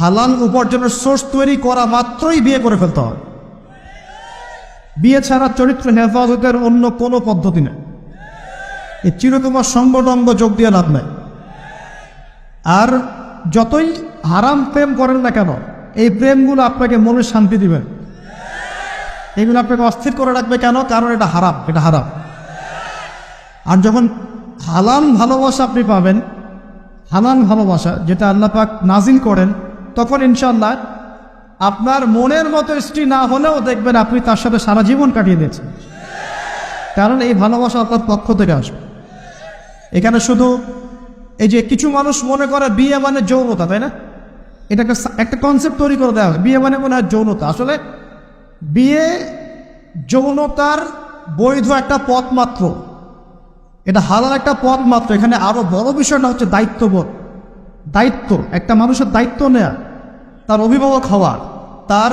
হালাল উপার্জনের সোর্স তৈরি করা মাত্রই বিয়ে করে ফেলতে হবে বিয়ে ছাড়া চরিত্র হেফাজতের অন্য কোনো পদ্ধতি নেই। এই চিরকুমার সঙ্গটঙ্গ যোগ দিয়ে লাভ নাই। আর যতই হারাম প্রেম করেন না কেন, এই প্রেমগুলো আপনাকে মনে শান্তি দিবেন এগুলো আপনাকে অস্থির করে রাখবে কেন? কারণ এটা হারাম এটা হারাম। আর যখন হালাল ভালোবাসা আপনি পাবেন, হালাল ভালোবাসা যেটা আল্লাহ পাক নাজিল করেন তখন ইনশাল্লাহ আপনার মনের মতো স্ত্রী না হলেও দেখবেন আপনি তার সাথে সারা জীবন কাটিয়ে দিয়েছেন। কারণ এই ভালোবাসা আপনার পক্ষ থেকে আসবে। এখানে শুধু এই যে কিছু মানুষ মনে করে বিয়ে মানে যৌনতা, তাই না? এটা একটা একটা কনসেপ্ট তৈরি করে দেওয়া হয়। বিয়ে মানে মনে হয় যৌনতা। আসলে বিয়ে যৌনতার বৈধ একটা পথ মাত্র এটা হালাল একটা পথ মাত্র এখানে আরও বড় বিষয়টা হচ্ছে দায়িত্ববোধ। দায়িত্ব, একটা মানুষের দায়িত্ব নেয়া, তার অভিভাবক হওয়া, তার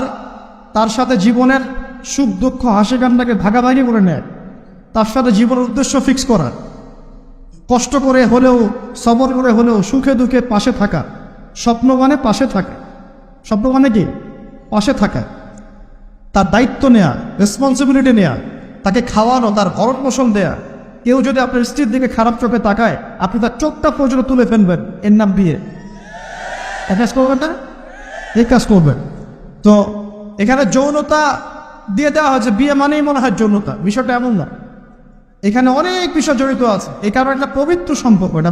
তার সাথে জীবনের সুখ, দুঃখ হাসি কান্নাকে ভাগাভাগি করে নেয়, তার সাথে জীবনের উদ্দেশ্য ফিক্স করা, কষ্ট করে হলেও, সবর করে হলেও, সুখে দুঃখে পাশে থাকা স্বপ্ন মানে পাশে থাকা স্বপ্ন মানে কি? পাশে থাকা, তার দায়িত্ব নেয়া রেসপন্সিবিলিটি নেয়া, তাকে খাওয়ানো, তার ভরণ পোষণ দেয়া কেউ যদি আপনার স্ত্রীর দিকে খারাপ চোখে তাকায়, আপনি তার চোখটা পর্যন্ত তুলে ফেলবেন। এর নাম বিয়ে। এই কাজ করবেন না? এই কাজ করবেন। তো এখানে যৌনতা দিয়ে দেওয়া হয়েছে। বিয়ে মানেই মনে হয় যৌনতা। বিষয়টা এমন না। এখানে অনেক বিষয় জড়িত আছে। এই কারণে একটা পবিত্র সম্পর্ক। এটা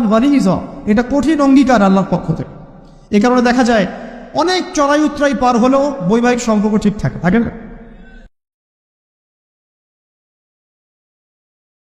বালিজ এটা কঠিন অঙ্গীকার আল্লাহর পক্ষ থেকে। এই কারণে দেখা যায়, অনেক চড়াই উত্তরাই পার হলেও বৈবাহিক সম্পর্ক ঠিক থাকে থাকে না